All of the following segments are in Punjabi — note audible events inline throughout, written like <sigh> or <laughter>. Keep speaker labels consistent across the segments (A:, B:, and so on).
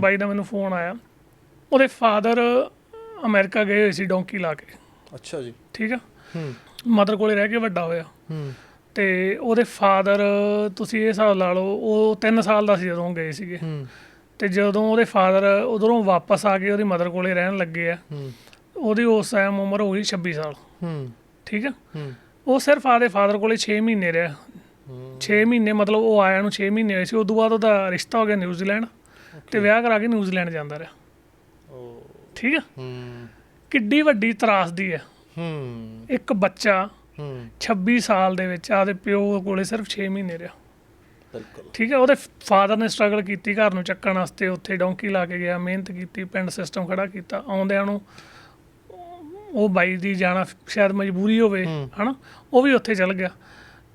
A: ਬਾਈ ਦਾ ਮੈਨੂੰ ਫੋਨ ਆਇਆ। ਉਹਦੇ ਫਾਦਰ ਅਮਰੀਕਾ ਗਏ ਹੋਏ ਸੀ ਡੋਂਕੀ ਲਾ ਕੇ।
B: ਅੱਛਾ ਜੀ।
A: ਠੀਕ ਆ?
B: ਹੂੰ।
A: ਮਦਰ ਕੋਲੇ ਰਹਿ ਕੇ ਵੱਡਾ ਹੋਇਆ।
B: ਹੂੰ।
A: ਤੇ ਉਹਦੇ ਫਾਦਰ ਤੁਸੀਂ ਇਹ ਹਿਸਾਬ ਲਾ ਲਓ ਉਹ 3 ਸਾਲ ਦਾ ਸੀ ਜਦੋਂ ਗਏ ਸੀਗੇ।
B: ਹੂੰ।
A: ਤੇ ਜਦੋਂ ਉਹਦੇ ਫਾਦਰ ਉਧਰੋਂ ਵਾਪਸ ਆ ਕੇ ਉਹਦੀ ਮਦਰ ਕੋਲੇ ਰਹਿਣ ਲੱਗੇ ਆ
B: ਹੂੰ।
A: ਉਹਦੀ ਉਸ ਟਾਈਮ ਉਮਰ ਹੋ ਗਈ 26 ਸਾਲ।
B: ਹੂੰ।
A: ਠੀਕ ਆ?
B: ਹੂੰ।
A: ਉਹ ਸਿਰਫ ਆਦੇ ਫਾਦਰ ਕੋਲੇ 6 ਮਹੀਨੇ ਰਿਹਾ। 6 ਮਹੀਨੇ ਮਤਲਬ ਉਹ ਆਇਆ ਨੂੰ 6 ਮਹੀਨੇ ਹੋਏ ਸੀ। ਉਦੋਂ ਬਾਅਦ ਉਹਦਾ ਰਿਸ਼ਤਾ ਹੋ ਗਿਆ ਨਿਊਜ਼ੀਲੈਂਡ। ਤੇ ਵਿਆਹ ਕਰਾ ਕੇ ਨਿਊਜ਼ੀਲੈਂਡ ਜਾਂਦਾ ਰਿਹਾ।
B: ਓ
A: ਠੀਕ ਆ?
B: ਹੂੰ।
A: ਕਿੱਡੀ ਵੱਡੀ ਤਰਾਸਦੀ ਹੈ।
B: ਹੂੰ।
A: ਇੱਕ ਬੱਚਾ
B: ਹੂੰ।
A: 26 ਸਾਲ ਦੇ ਵਿੱਚ ਆਦੇ ਪਿਓ ਕੋਲੇ ਸਿਰਫ 6 ਮਹੀਨੇ ਰਿਹਾ।
B: ਬਿਲਕੁਲ।
A: ਠੀਕ ਹੈ ਉਹਦੇ ਫਾਦਰ ਨੇ ਸਟਰਗਲ ਕੀਤੀ ਘਰ ਨੂੰ ਚੱਕਣ ਵਾਸਤੇ ਉੱਥੇ ਡੌਂਕੀ ਲਾ ਕੇ ਗਿਆ ਮਿਹਨਤ ਕੀਤੀ ਪਿੰਡ ਸਿਸਟਮ ਖੜਾ ਕੀਤਾ ਆਉਂਦਿਆਂ ਨੂੰ ਉਹ ਬਾਈ ਦੀ ਜਾਣਾ ਸ਼ਾਇਦ ਮਜਬੂਰੀ ਹੋਵੇ। ਹਨਾ? ਉਹ ਵੀ ਉੱਥੇ ਚਲ ਗਿਆ।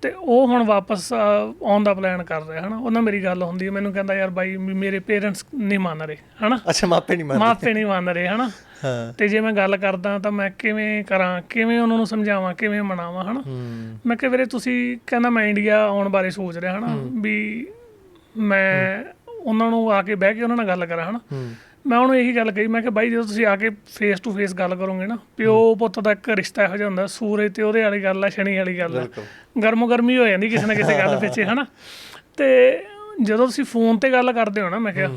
A: ਤੇ ਉਹ ਹੁਣ ਵਾਪਸ ਆਉਣ ਦਾ ਪਲਾਨ ਕਰ ਰਿਹਾ ਹਨਾ? ਉਹਨਾਂ ਮੇਰੀ ਗੱਲ ਹੁੰਦੀ ਹੈ ਮੈਨੂੰ ਕਹਿੰਦਾ ਯਾਰ ਬਾਈ ਮੇਰੇ ਪੇਰੈਂਟਸ ਨਹੀਂ ਮੰਨ ਰਹੇ ਹਨਾ?
B: ਅੱਛਾ ਮਾਪੇ ਨਹੀਂ ਮੰਨਦੇ
A: ਮਾਪੇ ਨਹੀਂ ਮੰਨ ਰਹੇ ਹਨਾ?
B: ਹਾਂ।
A: ਤੇ ਜੇ ਮੈਂ ਗੱਲ ਕਰਦਾ ਤਾਂ ਮੈਂ ਕਿਵੇਂ ਕਰਾਂ ਕਿਵੇਂ ਉਹਨਾਂ ਨੂੰ ਸਮਝਾਵਾਂ ਕਿਵੇਂ ਮਨਾਵਾਂ ਹਨਾ? ਮੈਂ ਕਿਹਾ ਵੀਰੇ ਤੁਸੀਂ ਕਹਿੰਦਾ ਮੈਂ ਇੰਡੀਆ ਆਉਣ ਬਾਰੇ ਸੋਚ ਰਿਹਾ ਹਨਾ? ਵੀ ਮੈਂ ਉਹਨਾਂ ਨੂੰ ਆ ਕੇ ਬਹਿ ਕੇ ਉਹਨਾਂ ਨਾਲ ਗੱਲ ਕਰਾਂ ਹਨਾ? ਮੈਂ ਉਹਨੂੰ ਇਹੀ ਗੱਲ ਕਹੀ ਮੈਂ ਕਿ ਬਾਈ ਜਦੋਂ ਤੁਸੀਂ ਆ ਕੇ ਫੇਸ ਟੂ ਫੇਸ ਗੱਲ ਕਰੋਗੇ ਨਾ ਪਿਓ ਪੁੱਤ ਦਾ ਇੱਕ ਰਿਸ਼ਤਾ ਇਹੋ ਜਿਹਾ ਹੁੰਦਾ ਸੂਰਜ ਤੇ ਉਹਦੇ ਵਾਲੀ ਗੱਲ ਆ ਸ਼ਨੀ ਵਾਲੀ ਗੱਲ ਆ। ਗਰਮੋ ਗਰਮੀ ਹੋ ਜਾਂਦੀ ਕਿਸੇ ਨਾ ਕਿਸੇ <laughs> ਗੱਲ ਪਿੱਛੇ ਹਨਾ? ਤੇ ਜਦੋਂ ਤੁਸੀਂ ਫੋਨ ਤੇ ਗੱਲ ਕਰਦੇ ਹੋ ਨਾ ਮੈਂ ਕਿਹਾ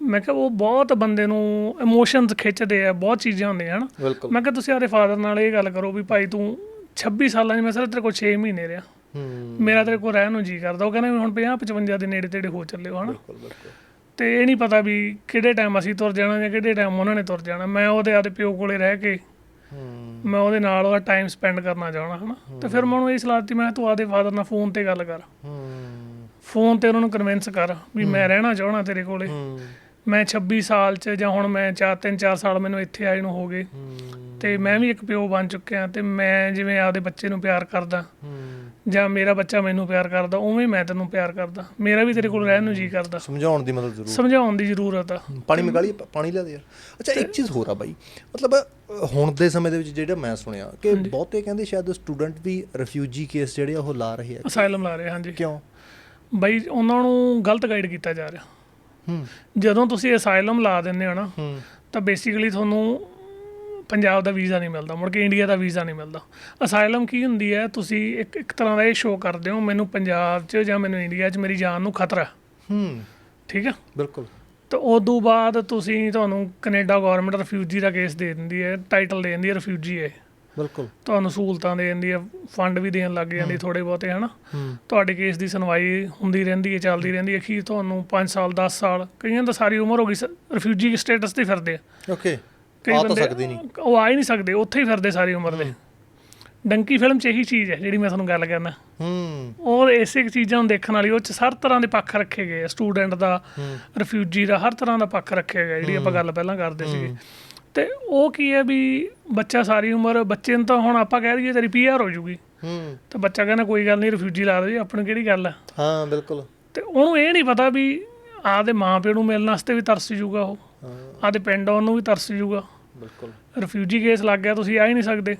A: ਮੈਂ ਕਿਹਾ ਉਹ ਬਹੁਤ ਬੰਦੇ ਨੂੰ ਇਮੋਸ਼ਨਸ ਖਿੱਚਦੇ ਆ ਬਹੁਤ ਚੀਜ਼ਾਂ ਹੁੰਦੀਆਂ ਹਨਾ? ਮੈਂ ਕਿਹਾ ਤੁਸੀਂ ਆਪਣੇ ਫਾਦਰ ਨਾਲ ਇਹ ਗੱਲ ਕਰੋ ਵੀ ਭਾਈ ਤੂੰ 26 ਸਾਲਾਂ 'ਚ ਮੈਂ ਸਿਰਫ ਤੇਰੇ ਕੋਲ 6 ਮਹੀਨੇ ਰਿਹਾ। ਮੇਰਾ ਤੇਰੇ ਕੋਲ ਰਹਿਣ ਨੂੰ ਜੀ ਕਰਦਾ ਉਹ ਕਹਿੰਦਾ ਵੀ ਹੁਣ 50 55 ਦੇ ਨੇੜੇ ਤੇੜੇ ਹੋ ਚੱਲੇ ਹੋ ਹਨਾ?
B: ਬਿਲਕੁਲ ਬਿਲਕੁਲ।
A: ਤੇ ਇਹ ਨਹੀਂ ਪਤਾ ਵੀ ਕਿਹੜੇ ਟਾਈਮ ਅਸੀਂ ਤੁਰ ਜਾਣਾ ਜਾਂ ਕਿਹੜੇ ਟਾਈਮ ਉਹਨਾਂ ਨੇ ਤੁਰ ਜਾਣਾ। ਮੈਂ ਉਹਦੇ ਆਦੇ ਪਿਓ ਕੋਲੇ ਰਹਿ ਕੇ ਮੈਂ ਉਹਦੇ ਨਾਲ ਉਹਦਾ ਟਾਈਮ ਸਪੈਂਡ ਕਰਨਾ ਚਾਹਣਾ ਹਨਾ? ਤੇ ਫਿਰ ਮੈਂ ਉਹਨੂੰ ਇਹ ਸਲਾਹ ਦਿੱਤੀ ਮੈਂ ਤੂੰ ਆਦੇ ਫਾਦਰ ਨਾਲ ਫੋਨ ਤੇ ਗੱਲ ਕਰ।
B: ਹੂੰ।
A: ਫੋਨ ਤੇ ਉਹਨਾਂ ਨੂੰ ਕਨਵਿੰਸ ਕਰ ਵੀ ਮੈਂ ਰਹਿਣਾ ਚਾਹਣਾ ਤੇਰੇ ਕੋਲੇ। ਮੈਂ 26 ਸਾਲ ਚ ਜਾਂ ਹੁਣ ਮੈਂ 4 3 4 ਸਾਲ ਮੈਨੂੰ ਇੱਥੇ ਆਏ ਨੂੰ ਹੋ ਗਏ। ਤੇ ਮੈਂ ਵੀ ਇੱਕ ਪਿਓ ਬਣ ਚੁੱਕਿਆ ਤੇ ਮੈਂ ਜਿਵੇਂ ਆਪਦੇ ਬੱਚੇ ਨੂੰ ਪਿਆਰ ਕਰਦਾ। ਜਾਂ ਮੇਰਾ ਬੱਚਾ ਮੈਨੂੰ ਪਿਆਰ ਕਰਦਾ ਉਵੇਂ ਮੈਂ ਤੈਨੂੰ ਪਿਆਰ ਕਰਦਾ। ਮੇਰਾ ਵੀ ਤੇਰੇ ਕੋਲ ਰਹਿਣ ਨੂੰ ਜੀ ਕਰਦਾ।
B: ਸਮਝਾਉਣ ਦੀ ਮਦਦ ਜ਼ਰੂਰ।
A: ਸਮਝਾਉਣ ਦੀ ਜ਼ਰੂਰਤ ਆ।
B: ਪਾਣੀ ਮੰਗਾ ਲਈ ਪਾਣੀ ਲਿਆ ਦੇ ਯਾਰ। ਅੱਛਾ ਇੱਕ ਚੀਜ਼ ਹੋਰ ਆ ਬਾਈ। ਮਤਲਬ ਹੁਣ ਦੇ ਸਮੇਂ ਦੇ ਵਿੱਚ ਜਿਹੜਾ ਮੈਂ ਸੁਣਿਆ ਕਿ ਬਹੁਤੇ ਕਹਿੰਦੇ ਸ਼ਾਇਦ ਸਟੂਡੈਂਟ ਵੀ ਰਿਫਿਊਜੀ ਕੇਸ ਜਿਹੜੇ ਉਹ ਲਾ ਰਹੇ ਆ।
A: ਅਸਾਈਲਮ ਲਾ ਰਹੇ ਹਾਂਜੀ।
B: ਕਿਉਂ?
A: ਬਈ ਉਹਨਾਂ ਨੂੰ ਗਲਤ ਗਾਈਡ ਕੀਤਾ ਜਾ ਰਿਹਾ।
B: ਹੂੰ।
A: ਜਦੋਂ ਤੁਸੀਂ ਅਸਾਈਲਮ ਲਾ ਦਿੰਦੇ ਹੋ ਨਾ
B: ਹੂੰ।
A: ਤਾਂ ਬੇਸਿਕਲੀ ਤੁਹਾਨੂੰ ਪੰਜਾਬ ਦਾ ਵੀਜ਼ਾ ਨਹੀਂ ਮਿਲਦਾ ਮੁੜ ਕੇ ਇੰਡੀਆ ਦਾ ਵੀਜ਼ਾ ਨਹੀਂ ਮਿਲਦਾ। ਅਸਾਈਲਮ ਕੀ ਹੁੰਦੀ ਹੈ? ਤੁਸੀਂ ਇੱਕ ਇੱਕ ਤਰ੍ਹਾਂ ਦਾ ਇਹ ਸ਼ੋਅ ਕਰਦੇ ਹੋ ਮੈਨੂੰ ਪੰਜਾਬ 'ਚ ਜਾਂ ਮੈਨੂੰ ਇੰਡੀਆ 'ਚ ਮੇਰੀ ਜਾਨ ਨੂੰ ਖਤਰਾ ਹੈ। ਠੀਕ ਹੈ?
B: ਬਿਲਕੁਲ।
A: ਤਾਂ ਉਦੋਂ ਬਾਅਦ ਤੁਸੀਂ ਤੁਹਾਨੂੰ ਕੈਨੇਡਾ ਗਵਰਨਮੈਂਟ ਰਿਫਿਊਜੀ ਦਾ ਕੇਸ ਦੇ ਦਿੰਦੀ ਹੈ ਟਾਈਟਲ ਦੇ ਦਿੰਦੀ ਹੈ ਰਿਫਿਊਜੀ ਹੈ
B: ਬਿਲਕੁਲ।
A: ਤੁਹਾਨੂੰ ਸਹੂਲਤਾਂ ਦੇ ਦਿੰਦੀ ਹੈ ਫੰਡ ਵੀ ਦੇਣ ਲੱਗ ਜਾਂਦੀ ਥੋੜੇ ਬਹੁਤੇ ਹਨਾ? ਤੁਹਾਡੇ ਕੇਸ ਦੀ ਸੁਣਵਾਈ ਹੁੰਦੀ ਰਹਿੰਦੀ ਹੈ ਚੱਲਦੀ ਰਹਿੰਦੀ ਹੈ। ਅਖੀਰ ਤੁਹਾਨੂੰ 5 ਸਾਲ 10 ਸਾਲ ਕਈਆਂ ਦਾ ਸਾਰੀ ਉਮਰ ਹੋ ਗਈ ਰਿਫਿਊਜੀ ਸਟੇਟਸ ਤੇ ਫਿਰਦੇ ਆ।
B: ਓਕੇ
A: ਕਈ
B: ਆ ਤਾਂ ਸਕਦੀ ਨਹੀਂ।
A: ਉਹ ਆ ਹੀ ਨਹੀਂ ਸਕਦੇ ਉੱਥੇ ਹੀ ਫਿਰਦੇ ਸਾਰੀ ਉਮਰ ਦੇ। ਡੰਕੀ ਫਿਲਮ 'ਚ ਇਹੀ ਚੀਜ਼ ਹੈ ਜਿਹੜੀ ਮੈਂ ਤੁਹਾਨੂੰ ਗੱਲ ਕਰਨਾ।
B: ਹੂੰ।
A: ਉਹ ਇਸੇ ਕੁ ਚੀਜ਼ਾਂ ਨੂੰ ਦੇਖਣ ਵਾਲੀ ਉਹ 'ਚ ਹਰ ਤਰ੍ਹਾਂ ਦੇ ਪੱਖ ਰੱਖੇ ਗਏ ਸਟੂਡੈਂਟ ਦਾ ਰਿਫਿਊਜੀ ਦਾ ਹਰ ਤਰ੍ਹਾਂ ਦਾ ਪੱਖ ਰੱਖਿਆ ਗਿਆ ਜਿਹੜੀ ਆਪਾਂ ਗੱਲ ਪਹਿਲਾਂ ਕਰਦੇ ਸੀਗੇ। ਤੇ ਉਹ ਕੀ ਹੈ ਵੀ ਬੱਚਾ ਸਾਰੀ ਉਮਰ ਬੱਚੇ ਨੂੰ ਤਾਂ ਹੁਣ ਆਪਾਂ ਕਹਿ ਦਈਏ ਤੇਰੀ ਪੀਆਰ ਹੋ ਜੂਗੀ।
B: ਹੂੰ।
A: ਤਾਂ ਬੱਚਾ ਕਹਿੰਦਾ ਕੋਈ ਗੱਲ ਨਹੀਂ ਰਿਫਿਊਜੀ ਲਾ ਜੀ ਆਪਣੀ ਕਿਹੜੀ ਗੱਲ ਹੈ
B: ਹਾਂ ਬਿਲਕੁਲ।
A: ਤੇ ਉਹਨੂੰ ਇਹ ਨਹੀਂ ਪਤਾ ਵੀ ਆਪਦੇ ਮਾਪਿਆਂ ਨੂੰ ਮਿਲਣ ਵਾਸਤੇ ਵੀ ਤਰਸ ਜੂਗਾ ਉਹ। ਆਪਦੇ ਪਿੰਡ ਆਉਣ ਨੂੰ ਵੀ ਤਰਸ ਜੂਗਾ।
B: ਬਿਲਕੁਲ।
A: ਰਿਫਿਊਜੀ ਕੇਸ ਲੱਗ ਗਿਆ ਤੁਸੀਂ ਆ ਹੀ ਨਹੀਂ ਸਕਦੇ।